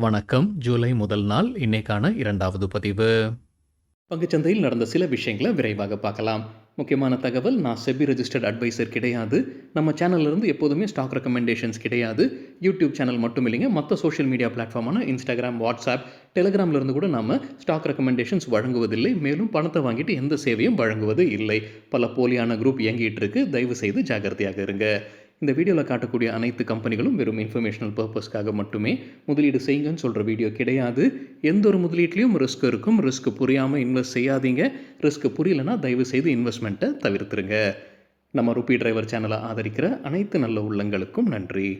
வணக்கம். ஜூலை முதல் நாள் இன்னைக்கான இரண்டாவது பதிவு. பங்குச்சந்தையில் நடந்த சில விஷயங்களை விரைவாக பார்க்கலாம். முக்கியமான தகவல் நான் செபி ரெஜிஸ்டர்ட் அட்வைசர் கிடையாது. நம்ம சேனல்லருந்து எப்போதுமே ஸ்டாக் ரெக்கமெண்டேஷன்ஸ் கிடையாது. யூடியூப் சேனல் மட்டும் இல்லைங்க மற்ற சோஷியல் மீடியா பிளாட்ஃபார்மான இன்ஸ்டாகிராம் வாட்ஸ்அப் டெலிகிராம்லேருந்து கூட நம்ம ஸ்டாக் ரெக்கமெண்டேஷன்ஸ் வழங்குவதில்லை. மேலும் பணத்தை வாங்கிட்டு எந்த சேவையும் வழங்குவது இல்லை. பல போலியான குரூப் இயங்கிட்டு இருக்கு. தயவு செய்து ஜாகிரதையாக இருங்க. இந்த வீடியோவில் காட்டக்கூடிய அனைத்து கம்பெனிகளும் வெறும் இன்ஃபர்மேஷனல் பர்பஸ்க்காக மட்டுமே முதலீடு செய்யுங்கன்னு சொல்கிற வீடியோ கிடையாது. எந்த ஒரு முதலீட்லேயும் ரிஸ்க் இருக்கும். ரிஸ்க் புரியாமல் இன்வெஸ்ட் செய்யாதீங்க. ரிஸ்க் புரியலன்னா தயவு செய்து இன்வெஸ்ட்மெண்ட்டை தவிர்த்துருங்க. நம்ம ரூபி டிரைவர் சேனலை ஆதரிக்கிற அனைத்து நல்ல உள்ளங்களுக்கும் நன்றி.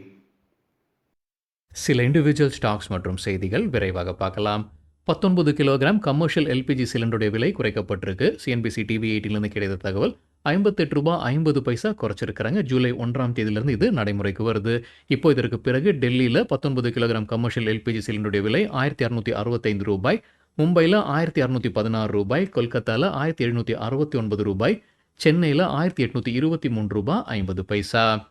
சில இண்டிவிஜுவல் ஸ்டாக்ஸ் மற்றும் செய்திகள் விரைவாக பார்க்கலாம். பத்தொன்பது கிலோகிராம் கமர்ஷியல் எல்பிஜி சிலிண்டருடைய விலை குறைக்கப்பட்டிருக்கு. சிஎன்பிசி டிவி எயிட்டிலிருந்து கிடைத்த தகவல் ஐம்பத்தெட்டு ரூபாய் ஐம்பது பைசா குறைச்சிருக்கிறாங்க. ஜூலை ஒன்றாம் தேதியிலிருந்து இது நடைமுறைக்கு வருது. இப்போ இதற்கு பிறகு டெல்லியில் பத்தொன்பது கிலோகிராம் கமர்ஷியல் எல்பிஜி சிலிண்டருடைய விலை ஆயிரத்தி அறுநூத்தி அறுபத்தைந்து ரூபாய். மும்பையில் ஆயிரத்தி அறுநூத்தி பதினாறு ரூபாய். கொல்கத்தாவில் ஆயிரத்தி எழுநூற்றி அறுபத்தி ஒன்பது ரூபாய். சென்னையில் ஆயிரத்தி எட்நூற்றி இருபத்தி மூன்று ரூபாய் ஐம்பது பைசா.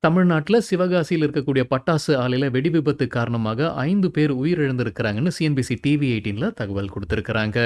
தமிழ்நாட்டில் சிவகாசியில் இருக்கக்கூடிய பட்டாசு ஆலையில் வெடி விபத்து காரணமாக ஐந்து பேர் உயிரிழந்திருக்கிறாங்கன்னு சிஎன்பிசி டிவி எயிட்டீனில் தகவல் கொடுத்துருக்குறாங்க.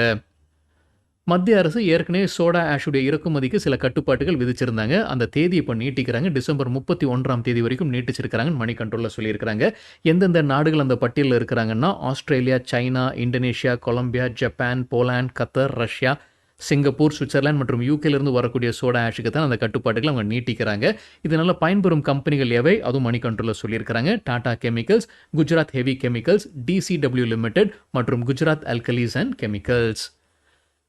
மத்திய அரசு ஏற்கனவே சோடா ஆஷுடைய இறக்குமதிக்கு சில கட்டுப்பாட்டுகள் விதிச்சிருந்தாங்க. அந்த தேதி இப்போ நீட்டிக்கிறாங்க. டிசம்பர் முப்பத்தி ஒன்றாம் தேதி வரைக்கும் நீட்டிச்சிருக்கிறாங்கன்னு மணி கண்ட்ரோலில் சொல்லியிருக்கிறாங்க. எந்தெந்த நாடுகள் அந்த பட்டியலில் இருக்கிறாங்கன்னா Australia China Indonesia Colombia Japan Poland Qatar Russia Singapore Switzerland மற்றும் யூகேலேருந்து வரக்கூடிய சோடா ஆஷுக்கு தான் அந்த கட்டுப்பாட்டுகளை அவங்க நீட்டிக்கிறாங்க. இதனால் பயன்பெறும் கம்பெனிகள் எவை? அதுவும் மணி கண்ட்ரோலில் சொல்லியிருக்கிறாங்க. Tata chemicals Gujarat heavy chemicals DCW limited மற்றும் Gujarat alkalies and chemicals.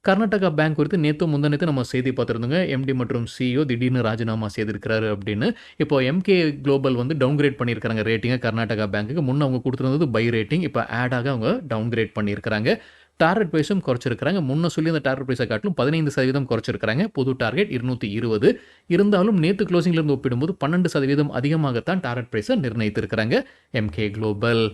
Karnataka bank குறித்து நேற்று முந்தனத்து நம்ம செய்தி பார்த்துருந்தோங்க. எம்டி மற்றும் சிஇஓ திடீர்னு ராஜினாமா செய்திருக்கிறாரு அப்படின்னு. இப்போ எம்கே குளோபல் வந்து டவுன்கிரேட் பண்ணியிருக்காங்க ரேட்டிங்கை கர்நாடகா பேங்க்குக்கு முன்னே அவங்க கொடுத்துருந்தது பை ரேட்டிங் இப்போ ஆடாக அவங்க டவுன்கிரேட் பண்ணியிருக்கிறாங்க. டார்கெட் ப்ரைஸும் குறைச்சிருக்கிறாங்க. முன்ன சொல்லி அந்த டார்கெட் ப்ரைஸை காட்டிலும் பதினைந்து சதவீதம் குறைச்சிருக்கிறாங்க. புது டார்கெட் இருநூற்றி இருபது. இருந்தாலும் நேற்று க்ளோசிங்லேருந்து ஒப்பிடும்போது பன்னெண்டு சதவீதம் அதிகமாகத்தான் டார்கெட் ப்ரைஸை நிர்ணயித்திருக்கிறாங்க எம்கே குளோபல்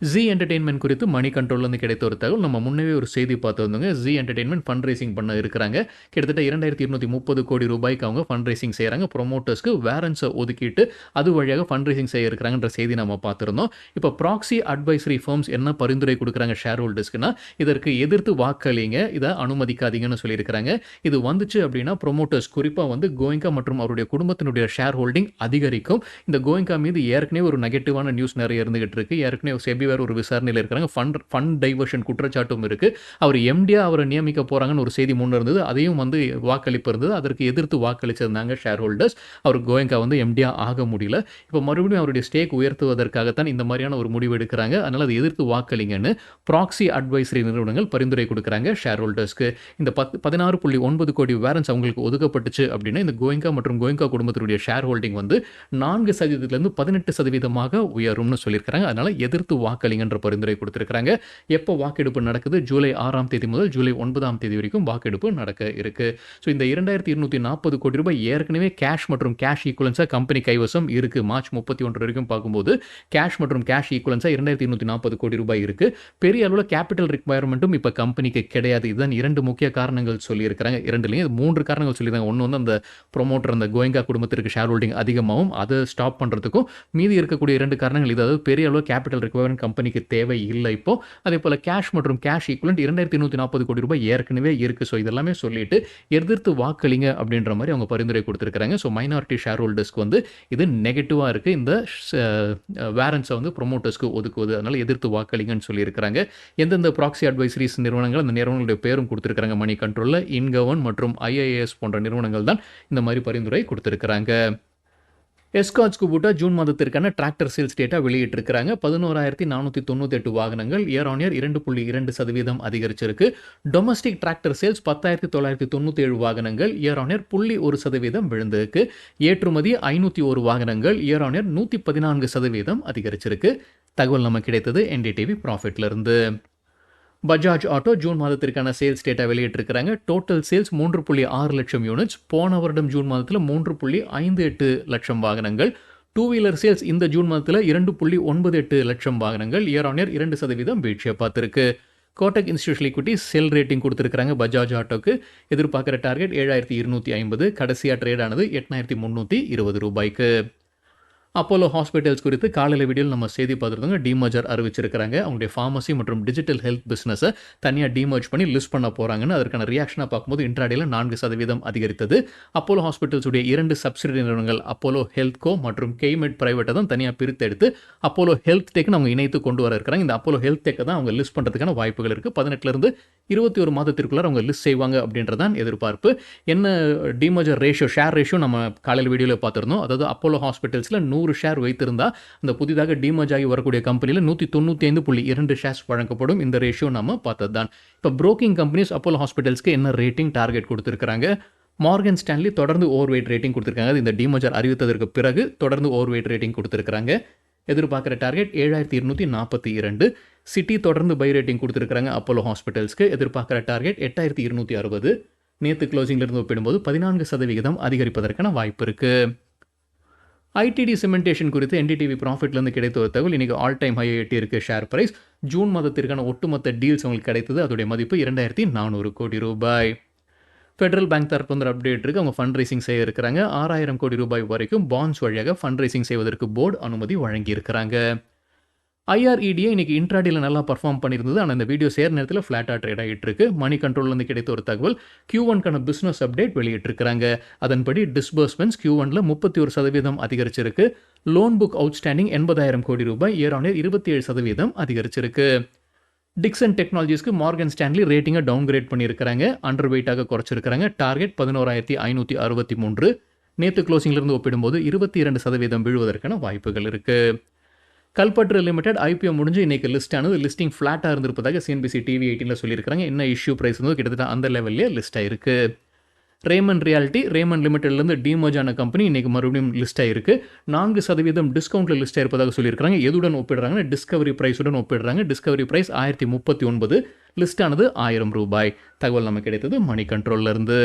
ஜி என்டர்டெயின்மெண்ட் குறித்து மணி கண்ட்ரோல்லேருந்து கிடைத்த ஒரு தகவல். நம்ம முன்னவே ஒரு செய்தி பார்த்து வந்தோங்க ஜி என்டர்டெயின்மெண்ட் ஃபண்ட் ரைசிங் பண்ண இருக்கிறாங்க. கிட்டத்தட்ட இரண்டாயிரத்தி இருநூற்றி முப்பது கோடி ரூபாய்க்கு அவங்க ஃபண்ட் ரைசிங் செய்கிறாங்க ப்ரொமோட்டர்ஸ்க்கு வேரன்ஸை ஒதுக்கிட்டு அது வழியாக ஃபண்ட் ரைசிங் செய்ய இருக்கிறாங்கன்ற செய்தி நம்ம பார்த்துருந்தோம். இப்போ ப்ராக்ஸி அட்வைசரி ஃபார்ம்ஸ் என்ன பரிந்துரை கொடுக்குறாங்க ஷேர் ஹோல்டர்ஸ்க்குனா இதற்கு எதிர்த்து வாக்களிங்க. இதை அனுமதிக்காதீங்கன்னு சொல்லியிருக்கிறாங்க. இது வந்துச்சு அப்படின்னா ப்ரொமோட்டர்ஸ் குறிப்பாக வந்து கோயங்கா மற்றும் அவருடைய குடும்பத்தினுடைய ஷேர் ஹோல்டிங் அதிகரிக்கும். இந்த கோயங்கா மீது ஏற்கனவே ஒரு நெகட்டிவான நியூஸ் நிறைய இருந்துகிட்டு இருக்கு. ஏற்கனவே செபி வேறு ஒரு விசாரணையில் இருக்கிறாங்க ஃபண்ட் ஃபண்ட் டைவர்ஷன் குற்றச்சாட்டும் இருக்குது அவர் எம்டியா அவரை நியமிக்க போகிறாங்கன்னு ஒரு செய்தி முன்னே இருந்தது. அதையும் வந்து வாக்களிப்பு இருந்தது. அதற்கு எதிர்த்து வாக்களிச்சிருந்தாங்க ஷேர் ஹோல்டர்ஸ் அவர் கோயங்கா வந்து எம்டியா ஆக முடியல. இப்போ மறுபடியும் அவருடைய ஸ்டேக் உயர்த்துவதற்காகத்தான் இந்த மாதிரியான ஒரு முடிவு எடுக்கிறாங்க. அதனால் அதை எதிர்த்து வாக்களிங்கன்னு ப்ராக்ஸி அட்வைசரி நிறுவனங்கள் பரிந்துரை கொடுக்குறாங்க ஷேர் ஹோல்டர்ஸ்க்கு இந்த பத்து பதினாறு புள்ளி ஒன்பது கோடி வேரன்ஸ் அவங்களுக்கு ஒதுக்கப்பட்டுச்சு அப்படின்னா இந்த கோயங்கா மற்றும் கோயங்கா குடும்பத்தினுடைய ஷேர் ஹோல்டிங் வந்து நான்கு சதவீதத்திலிருந்து பதினெட்டு சதவீதமாக உயரும்னு சொல்லியிருக்கிறாங்க. அதனால் எதிர்த்து வாக்களிங்கன்ற பரிந்துரை கொடுத்துருக்காங்க எப்போ வாக்கெடுப்பு நடக்குது? ஜூலை ஆறாம் தேதி முதல் ஜூலை ஒன்பதாம் தேதி வரைக்கும் வாக்கெடுப்பு நடக்க இருக்கு. ஸோ இந்த இரண்டாயிரத்தி இருநூற்றி நாற்பது கோடி ரூபாய் ஏற்கனவே கேஷ் மற்றும் கேஷ் ஈக்குவலன்ஸாக கம்பெனி கைவசம் இருக்கு. மார்ச் முப்பத்தி ஒன்று வரைக்கும் பார்க்கும்போது கேஷ் மற்றும் கேஷ் ஈக்குவலன்ஸாக இரண்டாயிரத்தி இருநூற்றி நாற்பது கோடி ரூபாய் இருக்கு. பெரிய அளவில் கேபிட்டல் ரிக்வயர்மெண்ட்டும் இப்போ கம்பெனிக்கு கிடையாது. இதுதான் இரண்டு முக்கிய காரணங்கள் சொல்லியிருக்கிறாங்க. இரண்டுலையும் மூன்று காரணங்கள் சொல்லியிருக்காங்க. ஒன்று வந்து அந்த ப்ரொமோட்டர் அந்த கோயங்கா குடும்பத்திற்கு ஷேர் ஹோல்டிங் அதிகமாகவும் அதை ஸ்டாப் பண்ணுறதுக்கும் மீதி இருக்கக்கூடிய இரண்டு காரணங்கள் இதாவது பெரிய அளவு கேபிட்டல் ரிக்வயர்மெண்ட் கம்பெனிக்கு தேவை இல்லை இப்போ. அதே போல் கேஷ் மற்றும் கேஷ் ஈக்குவலண்ட் இரண்டாயிரத்தி நூற்றி நாற்பது கோடி ரூபாய் ஏற்கனவே இருக்குது ஸோ இதெல்லாமே சொல்லிட்டு எதிர்த்து வாக்களிங்க அப்படின்ற மாதிரி அவங்க பரிந்துரை கொடுத்துருக்காங்க ஸோ மைனாரிட்டி ஷேர் ஹோல்டர்ஸ்க்கு வந்து இது நெகட்டிவாக இருக்குது இந்த வேரன்ஸை வந்து ப்ரொமோட்டர்ஸ்க்கு ஒதுக்குவது. அதனால் எதிர்த்து வாக்களிங்கன்னு சொல்லியிருக்கிறாங்க. எந்தெந்த ப்ராக்ஸி அட்வைசரிஸ் நிறுவனங்கள் அந்த நிறுவனங்களுடைய பேரும் கொடுத்துருக்காங்க மணி கண்ட்ரோலில் இன்கவன் மற்றும் ஐஏஎஸ் போன்ற நிறுவனங்கள் தான் இந்த மாதிரி பரிந்துரை கொடுத்துருக்குறாங்க. எஸ்காட்ஸ் குபூட்டா ஜூன் மாதத்திற்கான டிராக்டர் சேல்ஸ் டேட்டா வெளியிட்டிருக்கிறாங்க. பதினோராயிரத்தி நானூற்றி தொண்ணூற்றி எட்டு வாகனங்கள் இயர் ஆன் இயர் இரண்டு புள்ளி இரண்டு சதவீதம் அதிகரிச்சிருக்கு. டொமஸ்டிக் டிராக்டர் சேல்ஸ் பத்தாயிரத்தி தொள்ளாயிரத்தி தொண்ணூற்றி ஏழு வாகனங்கள் இயர் ஆன் இயர் புள்ளி ஒரு சதவீதம் விழுந்திருக்கு. ஏற்றுமதி ஐநூற்றி ஒரு வாகனங்கள் இயர் ஆன் இயர் நூற்றி பதினான்கு சதவீதம் அதிகரிச்சிருக்கு. தகவல் நமக்கு கிடைத்தது என்டிடிவி ப்ராஃபிட்லேருந்து பஜாஜ் ஆட்டோ ஜூன் மாதத்திற்கான சேல்ஸ் டேட்டா வெளியிட்டிருக்கிறாங்க. டோட்டல் சேல்ஸ் மூன்று புள்ளி ஆறு லட்சம் யூனிட்ஸ் போன வருடம் ஜூன் மாதத்தில் மூன்று புள்ளி ஐந்து எட்டு லட்சம் வாகனங்கள். டூ வீலர் சேல்ஸ் இந்த ஜூன் மாதத்தில் இரண்டு புள்ளி ஒன்பது எட்டு லட்சம் வாகனங்கள். இயர் ஆன் இயர் இரண்டு சதவீதம் வீழ்ச்சியை பார்த்துருக்கு. Kotak institution equity sell rating கொடுத்துருக்காங்க பஜாஜ் ஆட்டோக்கு. எதிர்பார்க்குற டார்கெட் ஏழாயிரத்தி இருநூற்றி ஐம்பது. கடைசியாக ட்ரேடானது எட்டாயிரத்தி முந்நூற்றி இருபது ரூபாய்க்கு. அப்போலோ ஹாஸ்பிட்டல்ஸ் குறித்து காலையில் வீடியோவில் நம்ம செய்தி பார்த்துருக்கோங்க டிமர்ஜர் அறிவிச்சிருக்கிறாங்க. அவங்களுடைய ஃபார்மசி மற்றும் டிஜிட்டல் ஹெல்த் பிஸ்னஸை தனியாக டிமர்ஜ் பண்ணி லிஸ்ட் பண்ண போகிறாங்கன்னு அதற்கான ரியாக்ஷனாக பார்க்கும்போது இன்ட்ராடேல நான்கு சதவீதம் அதிகரித்தது. அப்போலோ ஹாஸ்பிட்டல்ஸுடைய இரண்டு சப்சிடரி நிறுவனங்கள் அப்போலோ ஹெல்த் கோ மற்றும் கெய்மெட் பிரைவேட்டை தான் தனியாக பிரித்து எடுத்து அப்போலோ ஹெல்த் டெக்னு அவங்க இணைத்து கொண்டு வர இருக்கிறாங்க. இந்த அப்போலோ ஹெல்த் டெக்கை தான் அவங்க லிஸ்ட் பண்ணுறதுக்கான வாய்ப்புகள் இருக்குது பதினெட்டுலேருந்து இருபத்தி ஒரு மாதத்திற்குள்ளார அவங்க லிஸ்ட் செய்வாங்க அப்படின்றதான் எதிர்பார்ப்பு. என்ன டிமர்ஜர் ரேஷியோ ஷேர் ரேஷியோ நம்ம காலையில் வீடியோவில் பார்த்துருந்தோம். அதாவது அப்போலோ ஹாஸ்பிட்டல்ஸில் நூறு ஷேர் வைத்திருந்தா அந்த புதிதாக டிமர்ஜ் ஆகி வரக்கூடிய கம்பெனியில் நூற்றி தொண்ணூற்றி ஐந்து புள்ளி இரண்டு ஷேர்ஸ் வழங்கப்படும். இந்த ரேஷியோ நம்ம பார்த்தது தான் இப்போ புரோக்கிங் கம்பெனிஸ் அப்போலோ ஹாஸ்பிட்டல்ஸ்க்கு என்ன ரேட்டிங் டார்கெட் கொடுத்துருக்காங்க மார்கன் ஸ்டான்லி தொடர்ந்து ஓவர் வெயிட் ரேட்டிங் கொடுத்துருக்காங்க. அது இந்த டிமர்ஜர் அறிவித்ததற்கு பிறகு தொடர்ந்து ஓவர் வெயிட் ரேட்டிங் கொடுத்துருக்காங்க எதிர்பார்க்குற டார்கெட் ஏழாயிரத்தி இருநூற்றி நாற்பத்தி இரண்டு. சிட்டி தொடர்ந்து பை ரேட்டிங் கொடுத்துருக்காங்க அப்போலோ ஹாஸ்பிட்டல்ஸ்க்கு எதிர்பார்க்குற டார்கெட் எட்டாயிரத்தி இருநூற்றி அறுபது. நேற்று க்ளோசிங்லேருந்து ஒப்பிடும்போது பதினான்கு சதவிகிதம் அதிகரிப்பதற்கான வாய்ப்பு இருக்குது ஐடிடி சிமெண்டேஷன் குறித்து என்டிடிவி ப்ராஃபிட்லேருந்து கிடைத்த ஒரு தகவல் இன்றைக்கி ஆல் டைம் ஹை எட்டியிருக்கு ஷேர் ப்ரைஸ் ஜூன் மாதத்திற்கான ஒட்டுமொத்த டீல்ஸ் உங்களுக்கு கிடைத்தது. அதோடைய மதிப்பு இரண்டாயிரத்தி நானூறு கோடி ரூபாய். ஃபெடரல் பேங்க் தரப்பு வந்து அப்டேட் இருக்குது அவங்க ஃபண்ட் ரைசிங் செய்ய இருக்கிறாங்க. ஆறாயிரம் கோடி ரூபாய் வரைக்கும் பாண்ட்ஸ் வழியாக ஃபண்ட் ரைசிங் செய்வதற்கு போர்டு அனுமதி வழங்கியிருக்கிறாங்க. ஐஆர்இடியை இன்னைக்கு இன்ட்ராடியில் நல்லா பர்ஃபார்ம் பண்ணியிருந்தது. ஆனால் இந்த வீடியோ சேர் நேரத்தில் ஃப்ளாட்டாக ட்ரேட் ஆகிட்டு இருக்கு மணி கண்ட்ரோல்லேருந்து கிடைத்த ஒரு தகவல் கியூ ஒன்கான பிஸ்னஸ் அப்டேட் வெளியிட்டிருக்கிறாங்க. அதன்படி டிஸ்பர்ஸ்மெண்ட்ஸ் கியூ ஒனில் முப்பத்தி ஒரு சதவீதம் அதிகரிச்சிருக்கு. லோன் புக் அவுட்ஸ்டாண்டிங் எண்பதாயிரம் கோடி ரூபாய் இயர் ஆன் இயர் இருபத்தி ஏழு சதவீதம் அதிகரிச்சிருக்கு. டிக்சன் டெக்னாலஜிஸ்க்கு மார்கன் ஸ்டான்லி ரேட்டிங்கை டவுன் கிரேட் பண்ணியிருக்கிறாங்க. அண்டர் வெயிட்டாக குறைச்சிருக்கிறாங்க. டார்கெட் பதினோராயிரத்தி ஐநூற்றி அறுபத்தி மூன்று. நேற்று க்ளோசிங்லேருந்து ஒப்பிடும்போது இருபத்தி இரண்டு சதவீதம் விழுவதற்கான வாய்ப்புகள் இருக்குது கல்பற்று லிமிடெட் ஐபிஓ முடிஞ்சு இன்னைக்கு லிஸ்ட் ஆனது. லிஸ்டிங் ஃப்ளாட்டாக இருந்திருப்பதாக சிஎன்பிசி டிவி எயிட்டீனில் சொல்லியிருக்காங்க என்ன இஷ்யூ ப்ரைஸ் வந்து கிட்டத்தட்ட அந்த லெவல்லே லிஸ்ட் ஆயிருக்கு. ரேமன் ரியாலிட்டி ரேமன் லிமிடெட்லேருந்து டிமர்ஜ் ஆன கம்பெனி இன்றைக்கி மறுபடியும் லிஸ்ட் ஆயிருக்கு. நான்கு சதவீதம் டிஸ்கவுண்ட்டில் லிஸ்ட் ஆயிருப்பதாக சொல்லியிருக்காங்க எதுடன் ஒப்பிடுறாங்கன்னா டிஸ்கவரி ப்ரைஸுடன் ஒப்பிடுறாங்க. டிஸ்கவரி ப்ரைஸ் ஆயிரத்தி முப்பத்தி ஒன்பது லிஸ்ட் ஆனது ஆயிரம் ரூபாய். தகவல் நமக்கு கிடைத்தது மணி கண்ட்ரோல்லேருந்து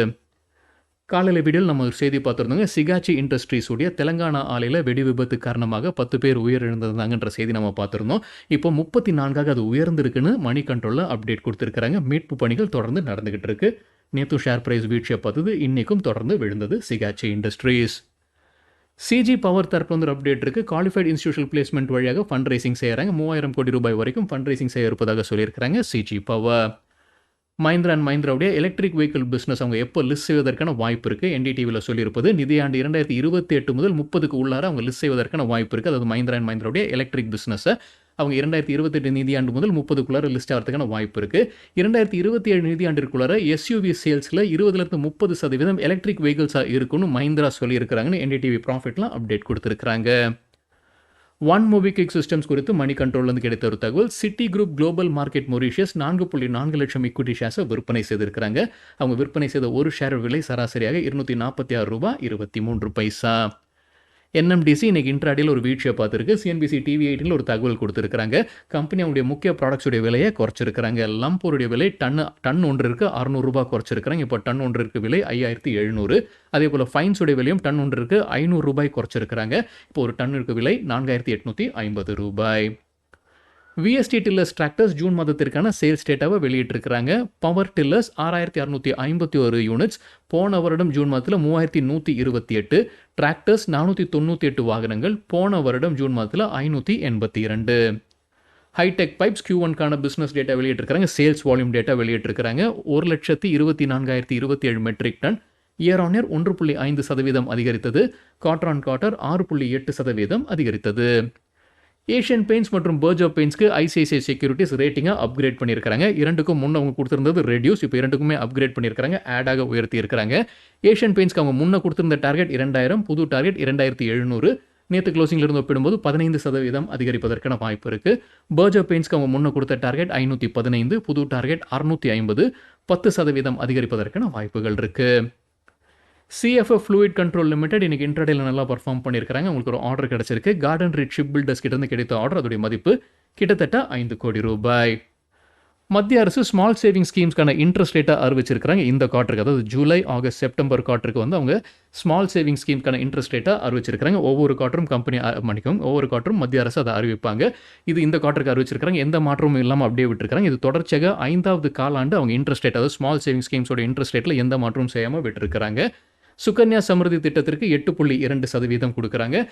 காலையில் வீடியோவில் நம்ம ஒரு செய்தி பார்த்துருந்தோங்க. சிகாச்சி இண்டஸ்ட்ரீஸ் உடைய தெலங்கானா ஆலையில் வெடி விபத்து காரணமாக பத்து பேர் உயிரிழந்திருந்தாங்கன்ற செய்தி நம்ம பார்த்துருந்தோம். இப்போ முப்பத்தி நான்காக அது உயர்ந்திருக்குன்னு மணி கண்ட்ரோலில் அப்டேட் கொடுத்துருக்காங்க மீட்பு பணிகள் தொடர்ந்து நடந்துகிட்டு இருக்கு. நேற்று ஷேர் பிரைஸ் வீழ்ச்சியை பார்த்தது இன்றைக்கும் தொடர்ந்து விழுந்தது சிகாச்சி இண்டஸ்ட்ரீஸ் சிஜி பவர் தரப்பு வந்து அப்டேட் இருக்குது குவாலிஃபைட் இன்ஸ்டியூஷனல் பிளேஸ்மெண்ட் வழியாக ஃபண்ட் ரைசிங் செய்கிறாங்க மூவாயிரம் கோடி ரூபாய் வரைக்கும் ஃபண்ட் ரைசிங் செய்ய இருப்பதாக சொல்லியிருக்கிறாங்க சிஜி பவர் மஹிந்திரா அண்ட் மஹிந்திராவுடைய எலக்ட்ரிக் வெஹிக்கிள் பிஸ்னஸ் அவங்க எப்போ லிஸ்ட் செய்வதற்கான வாய்ப்பு இருக்குது என்டிடிவியில் சொல்லியிருப்பது நிதியாண்டு இரண்டாயிரத்தி இருபத்தி எட்டு முதல் முப்பதுக்கு உள்ளார அவங்க லிஸ்ட் செய்வதற்கான வாய்ப்பு இருக்குது அதாவது மஹிந்திரா அண்ட் மஹிந்திராவுடைய எலக்ட்ரிக் பிஸ்னஸை அவங்க இரண்டாயிரத்தி இருபத்தெட்டு நிதியாண்டு முதல் முப்பதுக்குள்ளார லிஸ்ட் ஆகிறதுக்கான வாய்ப்பு இருக்குது இரண்டாயிரத்தி இருபத்தி ஏழு நிதியாண்டிற்குள்ளார எஸ்யூவி சேல்ஸில் இருபதுலேருந்து முப்பது சதவீதம் எலக்ட்ரிக் வெஹிக்கிள்ஸாக இருக்குன்னு மஹிந்திரா சொல்லியிருக்கிறாங்கன்னு என்டிடிவி ப்ராஃபிட்லாம் அப்டேட் கொடுத்துருக்குறாங்க. ஒன் மொபிக்விக் சிஸ்டம்ஸ் குறித்து மணி கண்ட்ரோல்லேருந்து கிடைத்த ஒரு தகவல் Citi group global market Mauritius நான்கு புள்ளி நான்கு லட்சம் இக்விட்டி ஷேர்ஸை விற்பனை செய்திருக்கிறாங்க. அவங்க விற்பனை செய்த ஒரு ஷேர் விலை சராசரியாக இருநூற்றி நாற்பத்தி ஆறு ரூபாய் இருபத்தி மூன்று பைசா. என்எம்டிசி இன்னைக்கு இன்ட்ராடியில் ஒரு வீழ்ச்சியை பார்த்துருக்கு. சிஎன்பிசி டிவி எயிட்டில் ஒரு தகவல் கொடுத்துருக்காங்க கம்பெனி அவங்களுடைய முக்கிய ப்ராடக்ட்ஸுடைய விலையை குறைச்சிருக்கிறாங்க. லம்போருடைய விலை டன் டன் ஒன்று இருக்குது அறுநூறுபா குறைச்சிருக்கிறாங்க. இப்போ டன் ஒன்று இருக்கு விலை ஐயாயிரத்தி எழுநூறு. அதே போல் ஃபைன்ஸுடைய விலையும் டன் ஒன்று ஐநூறு ரூபாய் குறைச்சிருக்கிறாங்க. இப்போ ஒரு டன்னுக்கு விலை நான்காயிரத்தி எட்நூற்றி ஐம்பது ரூபாய். விஎஸ்டி டில்லர்ஸ் டிராக்டர்ஸ் ஜூன் மாதத்திற்கான சேல்ஸ் டேட்டாவை வெளியிட்டிருக்கிறாங்க. பவர் டில்லர்ஸ் ஆறாயிரத்தி அறுநூற்றி ஐம்பத்தி ஒரு யூனிட்ஸ் போன வருடம் ஜூன் மாதத்தில் மூவாயிரத்தி நூற்றி இருபத்தி எட்டு. டிராக்டர்ஸ் நானூற்றி தொண்ணூற்றி எட்டு வாகனங்கள். போன வருடம் ஜூன் மாதத்தில் ஐநூற்றி எண்பத்தி இரண்டு. ஹைடெக் பைப்ஸ் கியூ ஒன்கான பிஸ்னஸ் டேட்டா வெளியிட்டிருக்கிறாங்க. சேல்ஸ் வால்யூம் டேட்டா வெளியிட்டிருக்கிறாங்க. ஒரு லட்சத்தி இருபத்தி நான்காயிரத்தி இருபத்தி ஏழு metric ton year on year ஒன்று புள்ளி ஐந்து சதவீதம் அதிகரித்தது. குவார்டர் ஆன் குவார்டர் ஆறு புள்ளி எட்டு சதவீதம் அதிகரித்தது. ஏஷியன் பெயின்ஸ் மற்றும் பர்ஜோ பெயின்ஸ்க்கு ஐசிஐசிஐ செக்யூரிட்டிஸ் ரேட்டிங்காக அப்கிரேட் பண்ணியிருக்காங்க இரண்டுக்கும் முன்ன அவங்க கொடுத்துருந்தது ரெடியூஸ் இப்போ இரண்டுக்குமே அப்கிரேட் பண்ணியிருக்காங்க ஆடாக உயர்த்தி இருக்கிறாங்க ஏஷியன் பெயின்ஸ்க்கு அவங்க முன்ன கொடுத்துருந்த டார்கெட் இரண்டாயிரம் புது டார்கெட் இரண்டாயிரத்தி எழுநூறு. நேற்று க்ளோசிங்கில் இருந்து ஒப்பிடும்போது பதினைந்து சதவீதம் அதிகரிப்பதற்கான வாய்ப்பு இருக்குது பர்ஜோ பெயிண்ட்ஸ்க்கு அவங்க முன்னே கொடுத்த டார்கெட் ஐநூற்றி பதினைந்து புது டார்கெட் அறுநூற்றி ஐம்பது. பத்து சதவீதம் அதிகரிப்பதற்கான வாய்ப்புகள் இருக்குது சிஎஃப்எஃப் ஃப்ளூயிட் கண்ட்ரோல் லிமிடெட் இன்றைக்கி இன்டர்டேல நல்லா பர்ஃபார்ம் பண்ணியிருக்காங்க உங்களுக்கு ஒரு ஆர்டர் கிடைச்சிருக்கு. கார்டன் ரீட் ஷிப் பில்டர்ஸ் கிட்டேருந்து கிடைத்த ஆர்டர் அதோடைய மதிப்பு கிட்டத்தட்ட ஐந்து கோடி ரூபாய். மத்திய அரசு ஸ்மால் சேவிங் ஸ்கீம்ஸ்க்கான இன்ட்ரெஸ்ட் ரேட்டாக அறிவிச்சிருக்காங்க இந்த குவார்ட்டருக்கு அதாவது ஜூலை ஆகஸ்ட் செப்டம்பர் குவார்ட்டருக்கு வந்து அவங்க ஸ்மால் சேவிங் ஸ்கீம்க்கான இன்ட்ரெஸ்ட் ரேட்டாக அறிவிச்சிருக்காங்க ஒவ்வொரு காட்டரும் கம்பெனி மன்னிக்கும் ஒவ்வொரு குவார்ட்டரும் மத்திய அரசு அதை அறிவிப்பாங்க. இது இந்த குவார்ட்டருக்கு அறிவிச்சிருக்கிறாங்க. எந்த மாற்றமும் இல்லாமல் அப்படியே விட்டுருக்காங்க இது தொடர்ச்சியாக ஐந்தாவது காலாண்டு அவங்க இன்ட்ரெஸ்ட் ரேட் அதாவது ஸ்மால் சேவிங் ஸ்கீம்ஸோட இன்ட்ரெஸ்ட் ரேட்டில் எந்த மாற்றமும் செய்யாமல் விட்டுருக்காங்க சுகன்யா சமிருதி திட்டத்திற்கு எட்டு புள்ளி இரண்டு சதவீதம் கொடுக்குறாங்க.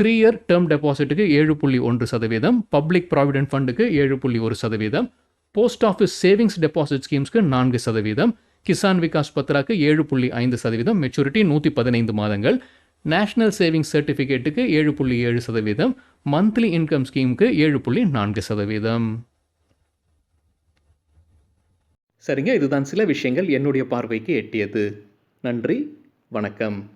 த்ரீ இயர் டேர்ம் டெபாசிட்டுக்கு ஏழு புள்ளி ஒன்று சதவீதம். பப்ளிக் ப்ராவிடென்ட் ஃபண்டுக்கு ஏழு புள்ளி ஒரு சதவீதம். போஸ்ட் ஆஃபீஸ் சேவிங்ஸ் டெபாசிட் ஸ்கீம்ஸ்க்கு நான்கு சதவீதம். கிசான் விகாஸ் பத்ராக்கு ஏழு புள்ளி ஐந்து சதவீதம். மெச்சூரிட்டி நூற்றி பதினைந்து மாதங்கள். நேஷனல் சேவிங்ஸ் சர்டிஃபிகேட்டுக்கு ஏழு புள்ளி ஏழு சதவீதம். மந்த்லி இன்கம் ஸ்கீமுக்கு ஏழு புள்ளி நான்கு சதவீதம். சரிங்க இதுதான் சில விஷயங்கள் என்னுடைய பார்வைக்கு எட்டியது. நன்றி. வணக்கம்.